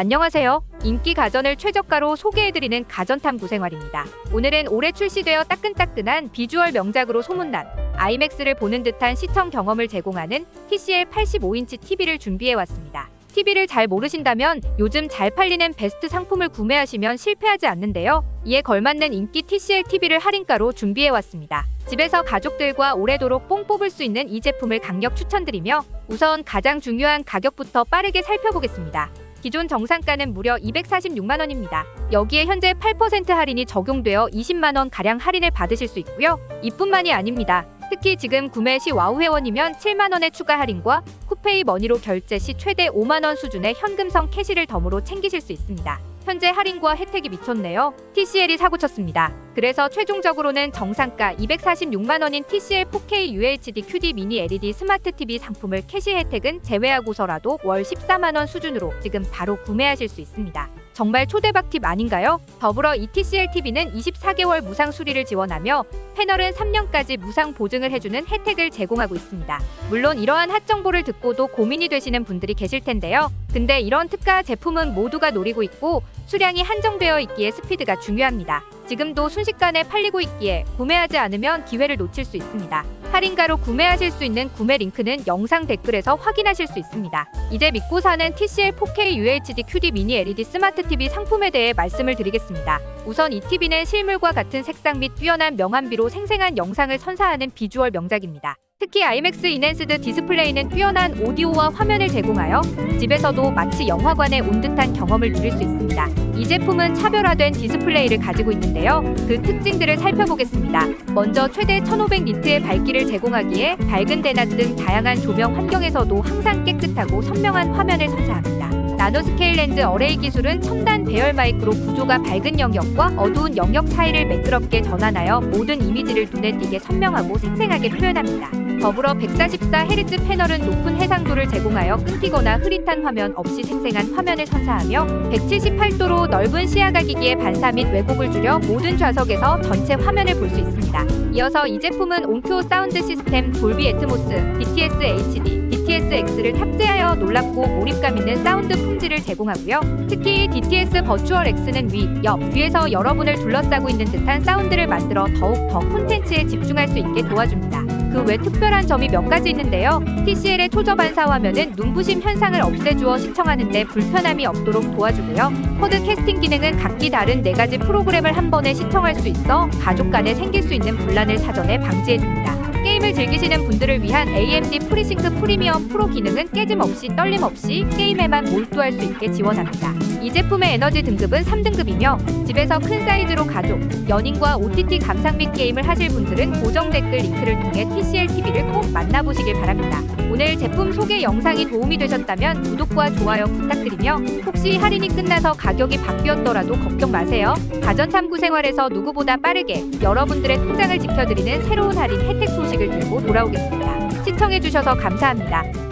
안녕하세요. 인기 가전을 최저가로 소개해드리는 가전탐구 생활입니다. 오늘은 올해 출시되어 따끈따끈한 비주얼 명작으로 소문난 아이맥스를 보는 듯한 시청 경험을 제공하는 TCL 85인치 TV를 준비해왔습니다. TV를 잘 모르신다면 요즘 잘 팔리는 베스트 상품을 구매하시면 실패하지 않는데요. 이에 걸맞는 인기 TCL TV를 할인가로 준비해왔습니다. 집에서 가족들과 오래도록 뽕 뽑을 수 있는 이 제품을 강력 추천드리며 우선 가장 중요한 가격부터 빠르게 살펴보겠습니다. 기존 정상가는 무려 246만 원입니다. 여기에 현재 8% 할인이 적용되어 20만 원 가량 할인을 받으실 수 있고요. 이뿐만이 아닙니다. 특히 지금 구매 시 와우 회원이면 7만 원의 추가 할인과 쿠페이 머니로 결제 시 최대 5만 원 수준의 현금성 캐시를 덤으로 챙기실 수 있습니다. 현재 할인과 혜택이 미쳤네요. TCL이 사고 쳤습니다. 그래서 최종적으로는 정상가 246만 원인 TCL 4K UHD QD 미니 LED 스마트 TV 상품을 캐시 혜택은 제외하고서라도 월 14만 원 수준으로 지금 바로 구매하실 수 있습니다. 정말 초대박 팁 아닌가요? 더불어 이 TCL TV는 24개월 무상 수리를 지원하며 패널은 3년까지 무상 보증을 해주는 혜택을 제공하고 있습니다. 물론 이러한 핫 정보를 듣고도 고민이 되시는 분들이 계실 텐데요. 근데 이런 특가 제품은 모두가 노리고 있고 수량이 한정되어 있기에 스피드가 중요합니다. 지금도 순식간에 팔리고 있기에 구매하지 않으면 기회를 놓칠 수 있습니다. 할인가로 구매하실 수 있는 구매 링크는 영상 댓글에서 확인하실 수 있습니다. 이제 믿고 사는 TCL 4K UHD QD 미니 LED 스마트 TV 상품에 대해 말씀을 드리겠습니다. 우선 이 TV는 실물과 같은 색상 및 뛰어난 명암비로 생생한 영상을 선사하는 비주얼 명작입니다. 특히 IMAX 인핸스드 디스플레이는 뛰어난 오디오와 화면을 제공하여 집에서도 마치 영화관에 온 듯한 경험을 누릴 수 있습니다. 이 제품은 차별화된 디스플레이를 가지고 있는데요. 그 특징들을 살펴보겠습니다. 먼저 최대 1500 니트의 밝기를 제공하기에 밝은 대낮 등 다양한 조명 환경에서도 항상 깨끗하고 선명한 화면을 선사합니다. 나노스케일 렌즈 어레이 기술은 첨단 배열 마이크로 구조가 밝은 영역과 어두운 영역 사이를 매끄럽게 전환하여 모든 이미지를 눈에 띄게 선명하고 생생하게 표현합니다. 더불어 144Hz 패널은 높은 해상도를 제공하여 끊기거나 흐릿한 화면 없이 생생한 화면을 선사하며 178도로 넓은 시야각이기에 반사 및 왜곡을 줄여 모든 좌석에서 전체 화면을 볼 수 있습니다. 이어서 이 제품은 온큐 사운드 시스템 돌비 애트모스, BTS HD, BTS X를 탑재하여 놀랍고 몰입감 있는 사운드 품질을 제공하고요. 특히 DTS 버추얼 X는 위, 옆, 뒤에서 여러분을 둘러싸고 있는 듯한 사운드를 만들어 더욱 더 콘텐츠에 집중할 수 있게 도와줍니다. 그외 특별한 점이 몇 가지 있는데요. TCL의 초저 반사 화면은 눈부심 현상을 없애주어 시청하는데 불편함이 없도록 도와주고요. 코드 캐스팅 기능은 각기 다른 네 가지 프로그램을 한 번에 시청할 수 있어 가족 간에 생길 수 있는 분란을 사전에 방지해줍니다. 게임을 즐기시는 분들을 위한 AMD 프리싱크 프리미엄 프로 기능은 깨짐 없이 떨림 없이 게임에만 몰두할 수 있게 지원합니다. 이 제품의 에너지 등급은 3등급이며 집에서 큰 사이즈로 가족, 연인과 OTT 감상 및 게임을 하실 분들은 고정 댓글 링크를 통해 TCL TV를 꼭 만나보시길 바랍니다. 오늘 제품 소개 영상이 도움이 되셨다면 구독과 좋아요 부탁드리며 혹시 할인이 끝나서 가격이 바뀌었더라도 걱정 마세요. 가전탐구 생활에서 누구보다 빠르게 여러분들의 통장을 지켜드리는 새로운 할인 혜택 소식을 들고 돌아오겠습니다. 시청해주셔서 감사합니다.